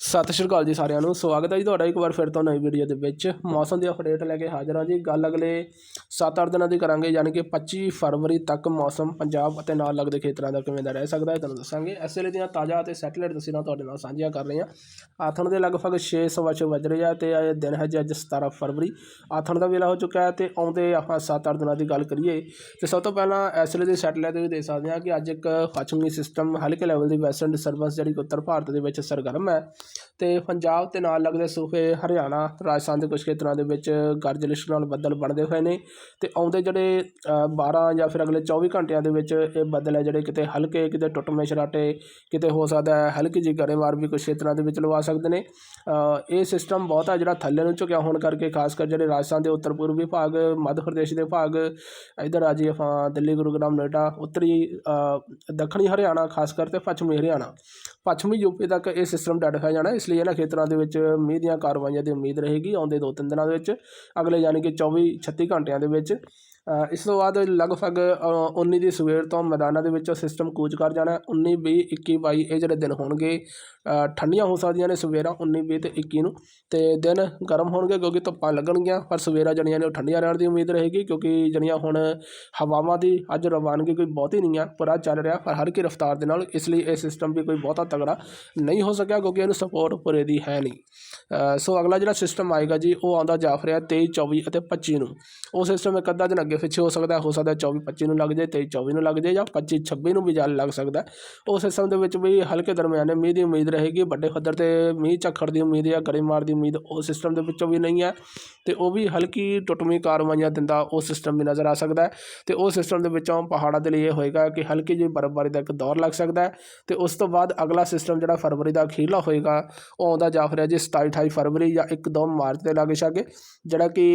ਸਤਿ ਸ਼੍ਰੀ ਅਕਾਲ ਜੀ ਸਾਰਿਆਂ ਨੂੰ, ਸਵਾਗਤ ਹੈ ਜੀ ਤੁਹਾਡਾ ਇੱਕ ਵਾਰ ਫਿਰ ਤੋਂ ਨਵੀਂ ਵੀਡੀਓ ਦੇ ਵਿੱਚ। ਮੌਸਮ ਦੀ ਅਪਡੇਟ ਲੈ ਕੇ ਹਾਜ਼ਰ ਹਾਂ ਜੀ। ਗੱਲ ਅਗਲੇ 7-8 ਦਿਨਾਂ ਦੀ ਕਰਾਂਗੇ, ਯਾਨੀ ਕਿ 25 ਫਰਵਰੀ ਤੱਕ ਮੌਸਮ ਪੰਜਾਬ ਅਤੇ ਨਾਲ ਲੱਗਦੇ ਖੇਤਰਾਂ ਦਾ ਕਿਵੇਂ ਦਾ ਰਹਿ ਸਕਦਾ ਹੈ, ਤੁਹਾਨੂੰ ਦੱਸਾਂਗੇ। ਇਸ ਵੇਲੇ ਦੀਆਂ ਤਾਜ਼ਾ ਅਤੇ ਸੈਟੇਲਾਈਟ ਤਸਵੀਰਾਂ ਤੁਹਾਡੇ ਨਾਲ ਸਾਂਝੀਆਂ ਕਰ ਰਹੇ ਹਾਂ। ਆਥਣ ਦੇ ਲਗਭਗ 6 ਸਵਾ ਛੇ ਵੱਜ ਰਹੇ ਆ ਤੇ ਇਹ ਦਿਨ ਹੈ ਜੀ ਅੱਜ 17 ਫਰਵਰੀ। ਆਥਣ ਦਾ ਵੇਲਾ ਹੋ ਚੁੱਕਾ ਹੈ ਤੇ ਆਉਂਦੇ ਆਪਾਂ 7-8 ਦਿਨਾਂ ਦੀ ਗੱਲ ਕਰੀਏ ਤੇ ਸਭ ਤੋਂ ਪਹਿਲਾਂ ਇਸ ਵੇਲੇ ਦੀ ਸੈਟੇਲਾਈਟ ਵੀ ਦੇਖ ਸਕਦੇ ਹਾਂ ਕਿ ਅੱਜ ਇੱਕ ਪੱਛਮੀ ਸਿਸਟਮ ਹਲਕੇ ਲੈਵਲ ਦੀ ਵੈਸਟਰਨ ਡਿਸਟਰਬੈਂਸ ਜਿਹੜੀ ਕਿ ਉੱਤਰ ਭਾਰਤ ਦੇ ਵਿੱਚ ਸਰਗਰਮ ਹੈ। ਤੇ ਪੰਜਾਬ ਦੇ ਨਾਲ ਲੱਗਦੇ ਸੂਬੇ ਹਰਿਆਣਾ ਰਾਜਸਥਾਨ ਦੇ ਕੁਝ ਖੇਤਰਾਂ ਦੇ ਵਿੱਚ ਗਰਜਲਿਸ਼ ਨਾਲ ਬੱਦਲ ਬਣਦੇ ਹੋਏ ਨੇ ਤੇ ਆਉਂਦੇ ਜਿਹੜੇ ਅ, 12 ਜਾਂ ਫਿਰ ਅਗਲੇ 24 ਘੰਟਿਆਂ ਦੇ ਵਿੱਚ ਇਹ ਬੱਦਲ ਹੈ ਜਿਹੜੇ ਕਿਤੇ ਹਲਕੇ ਕਿਤੇ ਟੁੱਟਵੇਂ ਛਰਾਟੇ ਕਿਤੇ ਹੋ ਸਕਦਾ ਹੈ ਹਲਕੀ ਜਿਹੀ ਗੜੇਮਾਰ ਵੀ ਕੁਝ ਖੇਤਰਾਂ ਦੇ ਵਿੱਚ ਲਵਾ ਸਕਦੇ ਨੇ। ਇਹ ਸਿਸਟਮ ਬਹੁਤ ਬਹੁਤਾ ਜਿਹੜਾ ਥੱਲੇ ਨੂੰ ਝੁਕਿਆ ਹੋਣ ਕਰਕੇ ਖਾਸ ਕਰ ਜਿਹੜੇ ਰਾਜਸਥਾਨ ਦੇ ਉੱਤਰ ਪੂਰਬੀ ਭਾਗ ਮੱਧ ਪ੍ਰਦੇਸ਼ ਦੇ ਭਾਗ ਇਧਰ ਆ ਜੀ ਆਪਾਂ ਦਿੱਲੀ ਗੁਰੂਗ੍ਰਾਮ ਨੋਇਡਾ ਉੱਤਰੀ ਦੱਖਣੀ ਹਰਿਆਣਾ ਖਾਸ ਕਰ ਪੱਛਮੀ ਹਰਿਆਣਾ। ਪੱਛਮੀ ਯੂਪੀ ਤੱਕ ਇਹ ਸਿਸਟਮ ਡੱਟ ਹੈ ਜਾਣਾ ਇਸ ਲਈ ਇਹਨਾਂ ਖੇਤਰਾਂ ਦੇ ਵਿੱਚ ਮੀਂਹ ਦੀਆਂ ਕਾਰਵਾਈਆਂ ਦੀ ਉਮੀਦ ਰਹੇਗੀ। ਆਉਂਦੇ ਦੋ ਤਿੰਨ ਦਿਨਾਂ ਦੇ ਵਿੱਚ, ਅਗਲੇ ਯਾਨੀ ਕਿ 24 36 ਘੰਟਿਆਂ ਦੇ ਵਿੱਚ ਇਸ ਤੋਂ ਬਾਅਦ ਲਗਭਗ ਅ, 19 ਦੀ ਸਵੇਰ ਤੋਂ ਮੈਦਾਨਾਂ ਦੇ ਵਿੱਚ ਸਿਸਟਮ ਕੂਚ ਕਰ ਜਾਣਾ ਹੈ। 19 20 21 22 ਇਹ ਜਿਹੜੇ ਦਿਨ ਹੋਣਗੇ ਠੰਡੀਆਂ ਹੋ ਸਕਦੀਆਂ ਨੇ ਸਵੇਰਾਂ 19 20 ਤੇ 21 ਨੂੰ ਤੇ ਦਿਨ ਗਰਮ ਹੋਣਗੇ ਕਿਉਂਕਿ ਧੁੱਪਾਂ ਲੱਗਣਗੀਆਂ ਪਰ ਸਵੇਰਾਂ ਜਣੀਆਂ ਨੇ ਉਹ ਠੰਡੀਆਂ ਰਹਿਣ ਦੀ ਉਮੀਦ ਰਹੇਗੀ ਕਿਉਂਕਿ ਜਣੀਆਂ ਹੁਣ ਹਵਾਵਾਂ ਦੀ ਅੱਜ ਰਵਾਨਗੀ ਕੋਈ ਬਹੁਤੀ ਨਹੀਂ ਆ ਪਰ ਅੱਜ ਚੱਲ ਰਿਹਾ ਪਰ ਹਰ ਕੀ ਰਫ਼ਤਾਰ ਦੇ ਨਾਲ ਇਸ ਲਈ ਇਹ ਸਿਸਟਮ ਵੀ ਕੋਈ ਬਹੁਤਾ ਤਗੜਾ ਨਹੀਂ ਹੋ ਸਕਿਆ ਕਿਉਂਕਿ ਇਹਨੂੰ ਸਪੋਰਟ ਪੂਰੇ ਦੀ ਹੈ ਨਹੀਂ ਸੋ ਅਗਲਾ ਜਿਹੜਾ ਸਿਸਟਮ ਆਏਗਾ ਜੀ ਉਹ ਆਉਂਦਾ ਜਾਫ ਰਿਹਾ 23 24 ਅਤੇ 25 ਨੂੰ ਉਹ ਸਿਸਟਮ ਇੱਕ ਅੱਧਾ ਦਿਨ ਅੱਗੇ ਪਿੱਛੇ ਹੋ ਸਕਦਾ ਹੋ ਸਕਦਾ 24 25 ਨੂੰ ਲੱਗ ਜਾਏ 23 24 ਨੂੰ ਲੱਗ ਜਾਏ ਜਾਂ 25 26 ਨੂੰ ਵੀ ਜਲ ਲੱਗ ਸਕਦਾ। ਉਸ ਸਿਸਟਮ ਦੇ ਵਿੱਚ ਵੀ ਹਲਕੇ ਦਰਮਿਆਨੇ ਮੀਂਹ ਦੀ ਉਮੀਦ ਰਹੇਗੀ, ਵੱਡੇ ਪੱਧਰ ਤੇ ਮੀਂਹ ਝੱਖੜ ਦੀ ਉਮੀਦ ਜਾਂ ਗੜੇਮਾਰ ਦੀ ਉਮੀਦ ਉਹ ਸਿਸਟਮ ਦੇ ਵਿੱਚੋਂ ਵੀ ਨਹੀਂ ਹੈ ਤੇ ਉਹ ਵੀ ਹਲਕੀ ਟੁੱਟਵੀਂ ਕਾਰਵਾਈਆਂ ਦਿੰਦਾ ਉਹ ਸਿਸਟਮ ਵੀ ਨਜ਼ਰ ਆ ਸਕਦਾ ਹੈ ਤੇ ਉਹ ਸਿਸਟਮ ਦੇ ਵਿੱਚੋਂ ਪਹਾੜਾਂ ਦੇ ਲਈ ਇਹ ਹੋਏਗਾ ਕਿ ਹਲਕੀ ਜਿਹੀ ਬਰਫ਼ਬਾਰੀ ਦਾ ਇੱਕ ਦੌਰ ਲੱਗ ਸਕਦਾ ਹੈ ਤੇ ਉਸ ਤੋਂ ਬਾਅਦ ਅਗਲਾ ਸਿਸਟਮ ਜਿਹੜਾ ਫਰਵਰੀ ਦਾ ਅਖੀਰਲਾ ਹੋਏਗਾ, ਉਹ ਆਉਂਦਾ ਜਾ ਫਿਰ ਜੀ 27 28 ਫਰਵਰੀ ਜਾਂ 1 2 ਮਾਰਚ ਦੇ ਲਾਗੇ ਛਾਗੇ ਜਿਹੜਾ ਕਿ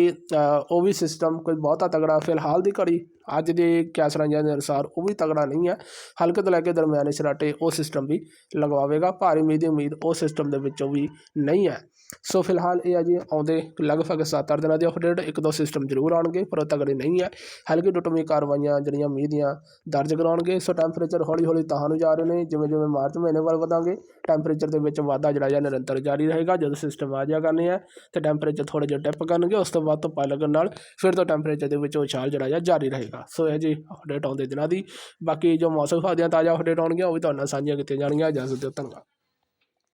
ਉਹ ਵੀ ਸਿਸਟਮ ਕੋਈ ਬਹੁਤਾ ਤਗੜਾ ਫਿਲਹਾਲ ਦੀ ਘੜੀ ਅੱਜ ਦੇ ਕਿਆਸਰਾਂਜਾਂ ਦੇ ਅਨੁਸਾਰ ਉਹ ਵੀ ਤਗੜਾ ਨਹੀਂ ਹੈ। ਹਲਕੇ ਤੋਂ ਲੈ ਕੇ ਦਰਮਿਆਨੇ ਸਰਾਟੇ ਉਹ ਸਿਸਟਮ ਵੀ ਲਗਵਾਵੇਗਾ। ਭਾਰੀ ਮੀਂਹ ਦੀ ਉਮੀਦ ਉਹ ਸਿਸਟਮ ਦੇ ਵਿੱਚੋਂ ਵੀ ਨਹੀਂ ਹੈ। ਸੋ ਫਿਲਹਾਲ ਇਹ ਆ ਜੀ, ਆਉਂਦੇ ਲਗਭਗ 7-8 ਦਿਨਾਂ ਦੀ ਅਪਡੇਟ ਇੱਕ ਦੋ ਸਿਸਟਮ ਜ਼ਰੂਰ ਆਉਣਗੇ, ਪਰ ਉਹ ਤਗੜੇ ਨਹੀਂ ਹੈ। ਹਲਕੀ ਟੁੱਟਵੀਂ ਕਾਰਵਾਈਆਂ ਜਿਹੜੀਆਂ ਮੀਂਹ ਦੀਆਂ ਦਰਜ ਕਰਾਉਣਗੇ। ਸੋ ਟੈਂਪਰੇਚਰ ਹੌਲੀ ਹੌਲੀ ਤਾਂ ਨੂੰ ਜਾ ਰਹੇ ਨੇ ਜਿਵੇਂ ਜਿਵੇਂ ਮਾਰਚ ਮਹੀਨੇ ਵੱਲ ਵਧਾਂਗੇ ਟੈਂਪਰੇਚਰ ਦੇ ਵਿੱਚ ਵਾਧਾ ਜਿਹੜਾ ਜਾਂ ਨਿਰੰਤਰ ਜਾਰੀ ਰਹੇਗਾ। ਜਦੋਂ ਸਿਸਟਮ ਆ ਜਾ ਕਰਨੇ ਆ, ਤੇ ਟੈਂਪਰੇਚਰ ਥੋੜ੍ਹੇ ਜਿਹੇ ਡਿਪ ਕਰਨਗੇ, ਉਸ ਤੋਂ ਬਾਅਦ ਧੁੱਪਾਂ ਲੱਗਣ ਨਾਲ ਫਿਰ ਤੋਂ ਟੈਂਪਰੇਚਰ ਦੇ ਵਿੱਚ ਉਛਾਲ ਜਿਹੜਾ ਜਾਂ ਜਾਰੀ ਰਹੇਗਾ ਸੋ ਇਹ ਜੀ ਅਪਡੇਟ ਆਉਂਦੇ ਦਿਨਾਂ ਦੀ। ਬਾਕੀ ਜੋ ਮੌਸਮ ਵਿਭਾਗ ਦੀਆਂ ਤਾਜ਼ਾ ਅਪਡੇਟ ਆਉਣਗੀਆਂ, ਉਹ ਵੀ ਤੁਹਾਡੇ ਨਾਲ ਸਾਂਝੀਆਂ ਕੀਤੀਆਂ ਜਾਣਗੀਆਂ। ਇਜਾਜ਼ਤ ਦਿਓ, ਧੰਨਵਾਦ।